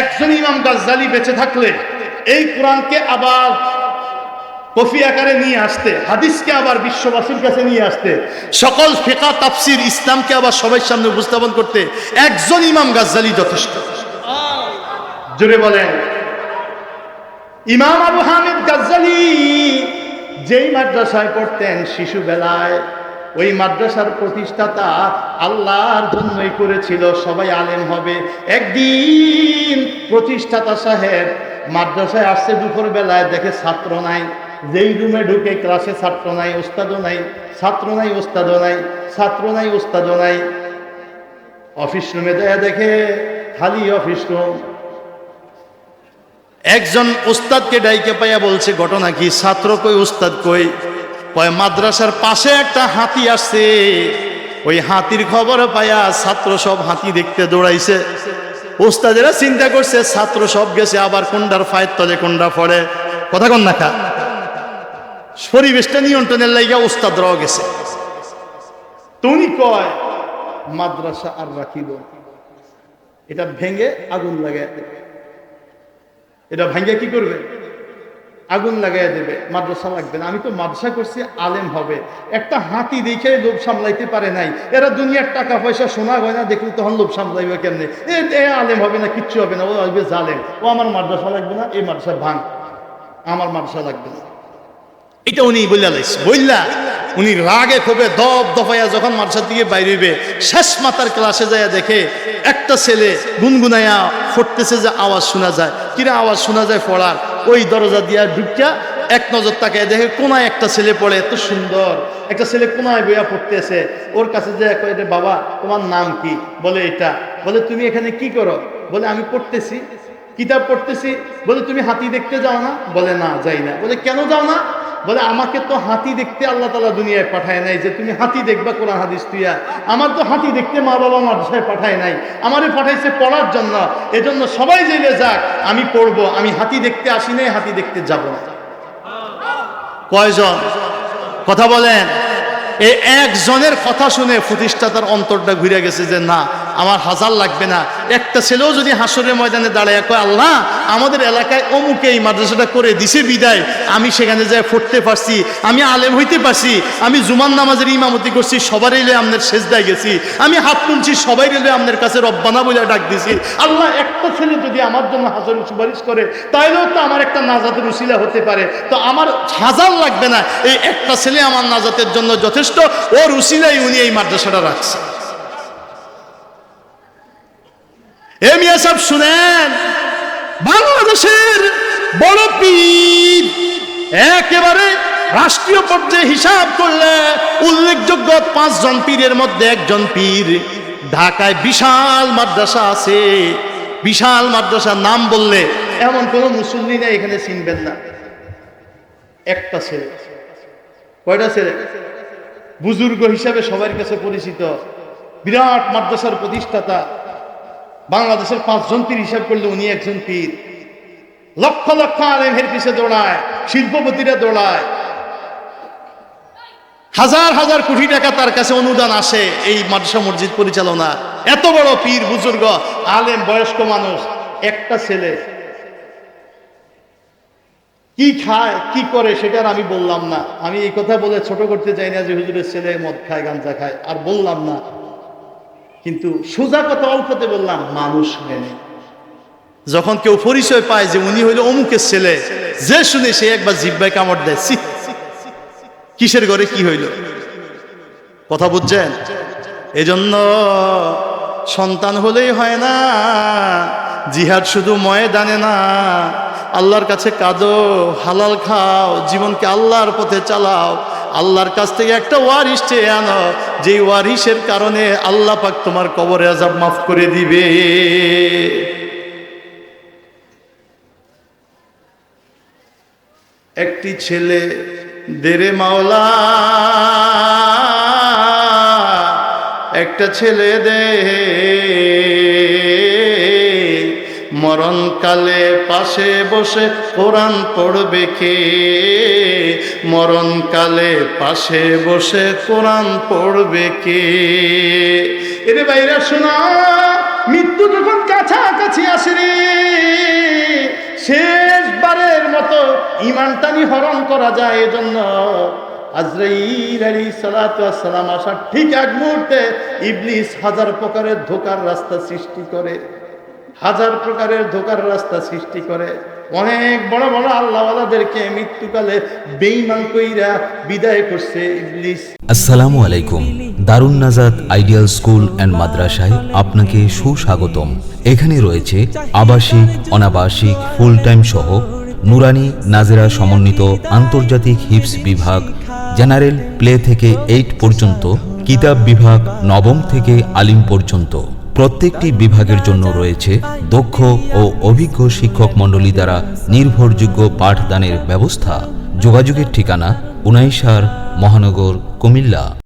একজন ইমাম গাজ্জালি বেঁচে থাকলে এই কোরআনকে আবার কফি আকারে নিয়ে আসতে, হাদিসকে আবার বিশ্ববাসীর কাছে নিয়ে আসতে, সকল ফেকা, তাফসির, ইসলামকে আবার সবাই সামনে উপস্থাপন করতে একজন ইমাম গাজ্জালি যথেষ্ট। জোরে বলেন। ইমাম আবু হামিদ গাজ্জালি যেই মাদ্রাসায় পড়তেন শিশুবেলায় ওই মাদ্রাসার প্রতিষ্ঠাতা আল্লাহর জন্যই করেছিল, সবাই আলেম হবে। একদিন প্রতিষ্ঠাতা সাহেব মাদ্রাসায় আসছে দুপুর বেলায় দেখে ছাত্র নাই। যেই রুমে ঢুকে ক্লাসে ছাত্র নাই, ওস্তাদও নাই, ছাত্র নাই, ওস্তাদও নাই, ছাত্র নাই, ওস্তাদও নাই। অফিস রুমে দেয়া দেখে খালি অফিস রুম। একজন ওস্তাদকে ডাইকে পাইয়া বলছে, ঘটনা কি? ছাত্র কই, ওস্তাদ কই? কয়, মাদ্রাসার পাশে একটা হাতি আসছে। ওই হাতির খবর পাইয়া ছাত্র সব হাতি দেখতে দৌড়াইছে। ওস্তাদেরা চিন্তা করছে, ছাত্র সব গেছে, আবার কোনটার ফায়ের তলে কোনটা পড়ে? কথা কন না পরিবেশটা নিয়ন্ত্রণের লাইগা উস্তাদরাও গেছে। তুমি কয়, মাদ্রাসা আর রাখিব। এটা ভেঙে আগুন লাগে এটা ভাঙ্গা কি করবে? আগুন লাগাই দেবে, মাদ্রাসা লাগবে না। আমি তো মাদ্রাসা করছি, আলেম হবে। একটা হাতি দেখে লোভ সামলাইতে পারে নাই। এরা দুনিয়ার টাকা পয়সা শোনা হয় না দেখলে তখন লোভ সামলাইবে কেমনে? এ আলেম হবে না, কিচ্ছু হবে না, ও আসবে জালেম। ও আমার মাদ্রাসা লাগবে না, এই মাদ্রাসা ভাঙ। আমার মাদ্রাসা লাগবে না। এটা উনি বললা লাইছে বললা, উনি রাগে ক্ষোভে দপ দফাইয়া যখন মাদ্রাসার দিকে বাইরে হইবে শেষ মাতার ক্লাসে যায় দেখে একটা ছেলে গুনগুনাইয়া ফুটতেছে যে আওয়াজ শোনা যায়। কিরা আওয়াজ শোনা যায় পড়ার? ওই দরজা দিয়া ঢুকিয়া এক নজর তাকে দেখে কোনায় একটা ছেলে পড়ে, এত সুন্দর। একটা ছেলে কোনায় বইয়া পড়তেছে। ওর কাছে যে রে বাবা, তোমার নাম কি? বলে, এটা। বলে, তুমি এখানে কি করো? বলে, আমি পড়তেছি। কিতাব পড়তেছি। বলে, তুমি হাতি দেখতে যাও না? বলে, না, যাই না। বলে, কেন যাও না? বলে, আমাকে তো হাতি দেখতে আল্লাহ তালা দুনিয়ায় পাঠায় নাই, যে তুমি হাতি দেখবা কোরআন হাদিস তুইয়া। আমার তো হাতি দেখতে মা বাবা মাদ্রাসায় পাঠায় নাই আমারে পাঠাইছে পড়ার জন্য। এজন্য সবাই জেলে যাক, আমি পড়ব। আমি হাতি দেখতে আসি নাই, হাতি দেখতে যাব না। কয়জন? কথা বলেন। এই একজনের কথা শুনে প্রতিষ্ঠাতার অন্তরটা ঘুরে গেছে যে, না আমার হাজার লাগবে না। একটা ছেলেও যদি হাসরের ময়দানে দাঁড়ায় কয়, আল্লাহ, আমাদের এলাকায় অমুকে এই মাদ্রাসাটা করে দিছে বিদায়। আমি সেখানে যাই পড়তে পারছি, আমি আলেম হইতে পারছি, আমি জুমান নামাজের ইমামতি করছি সবার এলে আমনের শেষদায় গেছি। আমি হাত তুলছি সবাই এলে আপনার কাছে রব্বানা বলে ডাক দিছি। আল্লাহ, একটা ছেলে যদি আমার জন্য হাজার সুপারিশ করে, তাইলেও তো আমার একটা নাজাতের উসিলা হতে পারে। তো আমার হাজার লাগবে না। এই একটা ছেলে আমার নাজাতের জন্য যথেষ্ট। ওর উসিলাই উনি এই মাদ্রাসাটা রাখছে। এ সাহেব শুনেন, বাংলাদেশের বড় পীর একেবারে রাষ্ট্রীয় পর্যায়ে হিসাব করলে উল্লেখযোগ্য পাঁচজন পীরের মধ্যে একজন পীর। ঢাকায় বিশাল মাদ্রাসা আছে, বিশাল মাদ্রাসার নাম বললে এমন কোনো মুসল্লি নেই, এখানে চিনবেন না। একটা ছেলে, কয়টা ছেলে? বুজুর্গ হিসাবে সবার কাছে পরিচিত, বিরাট মাদ্রাসার প্রতিষ্ঠাতা। বাংলাদেশের পাঁচজন পীর হিসাব করলে উনি একজন পীর। লক্ষ লক্ষ আলেমের পিছে দৌড়ায়, শিল্পপতিরা দৌড়ায়। হাজার হাজার কোটি টাকা তার কাছে অনুদান আসে এই মাদ্রাসা মসজিদ পরিচালনা। এত বড় পীর, বুজুর্গ, আলেম, বয়স্ক মানুষ, একটা ছেলে। কি খায়, কি করে সেটা আর আমি বললাম না। আমি এই কথা বলে ছোট করতে চাই না যে হুজুরের ছেলে মদ খায়, গাঞ্জা খায়, আর বললাম না। কিন্তু সোজা কথা অল্পতে বললাম, মানুষ মেনে। যখন কেউ পরিচয় পায় যে উনি হইল অমুকের ছেলে, যে শুনে সে একবার জিব্বায় কামড় দেয়! কিসের ঘরে কি হইল? কথা বুঝছেন? এজন্য সন্তান হলেই হয় না, জিহাদ শুধু ময়দানে না। আল্লাহর কাছে কাঁদো, হালাল খাও, জীবনকে আল্লাহর পথে চালাও। আল্লাহর কাছ থেকে একটা ওয়ারিস চেয়ে আনো। যেই ওয়ারিসের কারণে আল্লাহ পাক তোমার কবরে আজাব মাফ করে দিবে। একটি ছেলে, দেরে মাওলা, একটা ছেলে দে। মরণকালে পাশে বসে কোরআন পড়বে কে? মরণকালে পাশে বসে কোরআন পড়বে কে? এরে বাইরা শোনা, মৃত্যু যখন কাছাকাছি আসে রে, শেষবারের মতো ইমানটানি হরণ করা যায় এজন্য সালাম ঠিক এক মুহূর্তে ইবলিস হাজার প্রকারের ধোকার রাস্তা সৃষ্টি করে। হাজার প্রকারের ধোকার রাস্তা সৃষ্টি করে। অনেক বড় বড় আল্লাহওয়ালাদেরকে মৃত্যুকালে বেঈমান কইরা বিদায় করছে ইবলিস। আসসালামু আলাইকুম। দারুণ নাজাদ আইডিয়াল স্কুল অ্যান্ড মাদ্রাসায় আপনাকে সুস্বাগতম। এখানে রয়েছে আবাসিক, অনাবাসিক ফুল টাইম সহ নুরানি নাজেরা সমন্বিত আন্তর্জাতিক হিপস বিভাগ, জেনারেল প্লে থেকে এইট পর্যন্ত, কিতাব বিভাগ নবম থেকে আলিম পর্যন্ত। প্রত্যেকটি বিভাগের জন্য রয়েছে দক্ষ ও অভিজ্ঞ শিক্ষক মণ্ডলী দ্বারা নির্ভরযোগ্য পাঠদানের ব্যবস্থা। যোগাযোগের ঠিকানা উনাইশার মহানগর কুমিল্লা।